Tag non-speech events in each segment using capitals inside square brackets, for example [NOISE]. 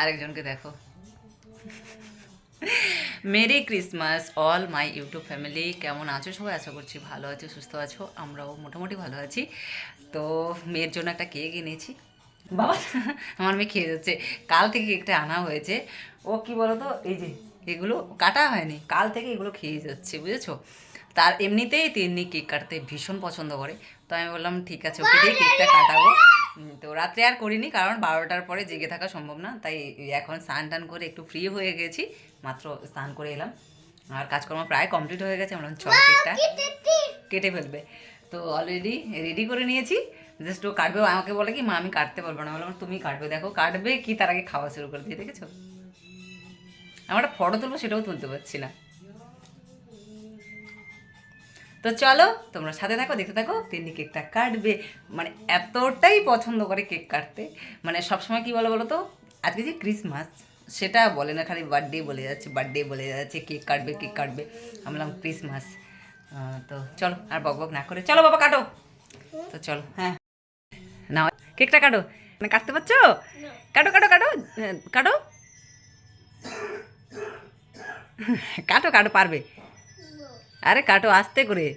আরেকজনকে দেখো। Merry Christmas, all my YouTube family, কেমন আছো? সবাই আশা করছি ভালো আছো, সুস্থ আছো, আমরাও মোটামুটি ভালো আছি। তো মেয়ের জন্য একটা কেক এনেছি। বাবা, আমার মেয়ে খেয়ে যাচ্ছে। কাল থেকে কেকটা আনা হয়েছে। ও কি বলো তো এই যে এগুলো কাটা হয়নি, কাল থেকে এগুলো খেয়ে যাচ্ছে, বুঝেছ? তার এমনিতেই তিন্নি কেক কাটতে ভীষণ পছন্দ করে। তো আমি বললাম, ঠিক আছে, ওকে দিয়ে কেকটা কাটাবো। রাত্রে আর করিনি কারণ বারোটার পরে জেগে থাকা সম্ভব না তাই এখন স্নান টান করে একটু ফ্রি হয়ে গেছি মাত্র স্নান করে এলাম। আর কাজকর্ম প্রায় কমপ্লিট হয়ে গেছে আমরা চল কেকটা কেটে ফেলবে। তো অলরেডি রেডি করে নিয়েছি জাস্ট ও কাটবে আমাকে বলে কি মা আমি কাটতে পারব না। বললাম তুমি কাটবে দেখো কাটবে কি তার আগে খাওয়া শুরু করে দিয়ে দেখেছ? আমার একটা ফটো তুলবো সেটাও তুলতে পারছি না। তো চলো, তোমরা সাথে থাকো, দেখতে থাকো, তিন্নি কেকটা কাটবে। মানে এতটাই পছন্দ করে কেক কাটতে। মানে সবসময় কী বলো বলো তো? আজকে যে ক্রিসমাস, সেটা বলে না, খালি বার্থডে বলে যাচ্ছে বার্থডে বলে যাচ্ছে, কেক কাটবে কেক কাটবে। আমি বললাম ক্রিসমাস। তো চলো, আর বক বক না করে। চলো বাবা, কাটো। তো চলো হ্যাঁ। না কেকটা কাটো। মানে কাটতে পারছ? কাটো কাটো কাটো। কাটো। কাটো কাটো, পারবে। আরে কাটো, আস্তে করে।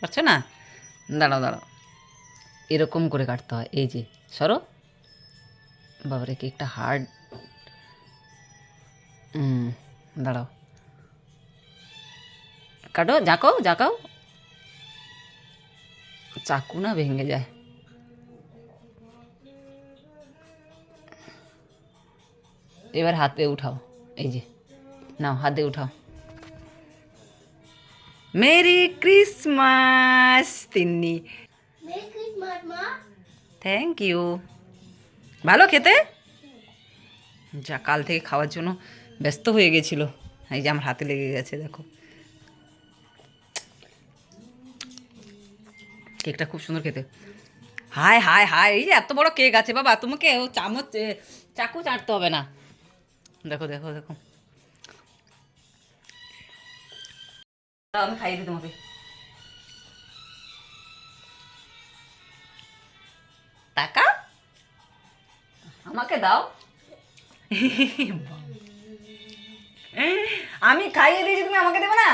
পারছ না? দাঁড়াও দাঁড়াও। এরকম করে কাটতে হয়। এই যে, সরো। বাবারে, কেকটা হার্ড দাঁড়াও। কাটো, জাকাও জাকাও। চাকু না ভেঙে যায়। এবার হাতে উঠাও। এই যে। নাও হাতে উঠাও। Merry Christmas Tinni. Thank you ভালো খেতে? যা কাল থেকে খাওয়ার জন্য ব্যস্ত হয়ে গেছিল। এই যে আমার হাতে লেগে গেছে দেখো। কেকটা খুব সুন্দর খেতে। হায় হায় হায় এই যে এত বড় কেক আছে বাবা তোমাকে ও চামচ চাকু চাটতে হবে না। দেখো দেখো দেখো। আমি খাইয়ে দিই তোমাকে টাকা? আমাকে দাও। [LAUGHS] আমি খাইয়ে দিয়েছি তুমি আমাকে দেবে না?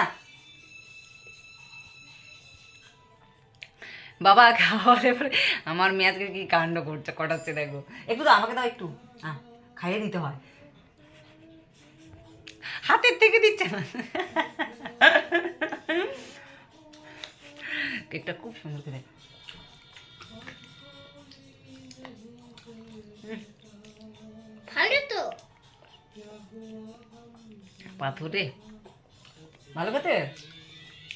বাবা খাওয়ালে পরে আমার মেয়ে আজকে কি কাণ্ড করছে কটাচ্ছে দেখো। একটু দাও আমাকে দাও একটু। হ্যাঁ খাইয়ে দিতে হয়। হাতের থেকে দিচ্ছে না। [LAUGHS] কেকটা খুব সুন্দর খেতে। ভালো তো। পাথরে। ভালো খেতে?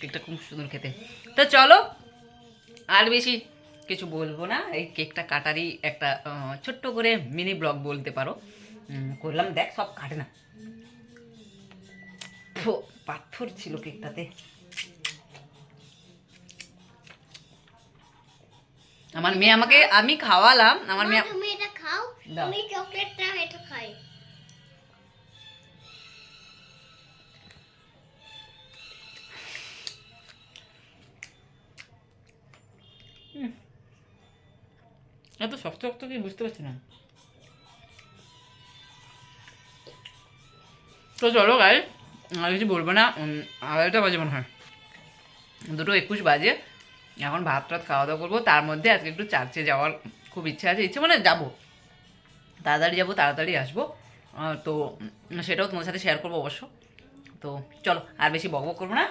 কেকটা খুব সুন্দর খেতে। তো চলো আর বেশি কিছু বলব না। এই কেকটা কাটারই একটা ছোট্ট করে মিনি ব্লগ বলতে পারো। করলাম দেখ সব কাটে না। পাথর ছিল কেকটাতে। আমার মেয়ে আমাকে আমি খাওয়ালাম আমার মেয়ে তুমি এটা খাও আমি চকলেটটা এটা খাই। এত শক্ত শক্ত কি বুঝতে পারছি না। তো চলো গাই আর কিছু বলব না আড়াইটা বাজে মনে হয়। দুটো একুশ বাজে। এখন ভাত টাত খাওয়া দাওয়া করব তার মধ্যে আজকে একটু চার্চে যাওয়ার খুব ইচ্ছা আছে ইচ্ছে মানে যাব। তাড়াতাড়ি যাব তাড়াতাড়ি আসব। তো সেটাও তোমার সাথে শেয়ার করব অবশ্য। তো চলো আর বেশি বক বক করব না।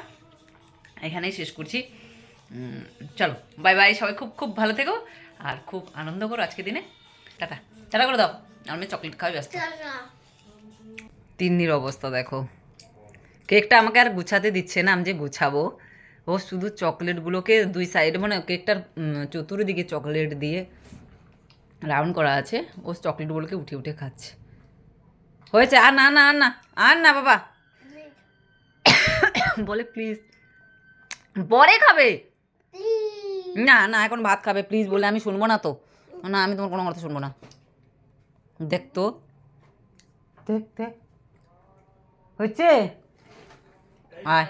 এখানেই শেষ করছি। চলো বাই বাই সবাই খুব খুব ভালো থেকো আর খুব আনন্দ করো আজকে দিনে। টাটা। টাটা করে দাও আমি চকলেট খাওয়াই ব্যস্ত। তিন্নির অবস্থা দেখো। কেকটা আমাকে আর গুছাতে দিচ্ছে না আমি যে গুছাবো। ও শুধু চকলেটগুলোকে দুই সাইডে মানে কেকটার চতুর্দিকে চকলেট দিয়ে রাউন্ড করা আছে। ও চকলেটগুলোকে উঠে উঠে খাচ্ছে। হয়েছে আর না না আর না আর না বাবা। বলে প্লিজ। পরে খাবে? না না এখন ভাত খাবে প্লিজ বলে আমি শুনব না তো। না আমি তোমার কোনো কথা শুনব না। দেখ তো। দেখ দেখ। হচ্ছে আয়।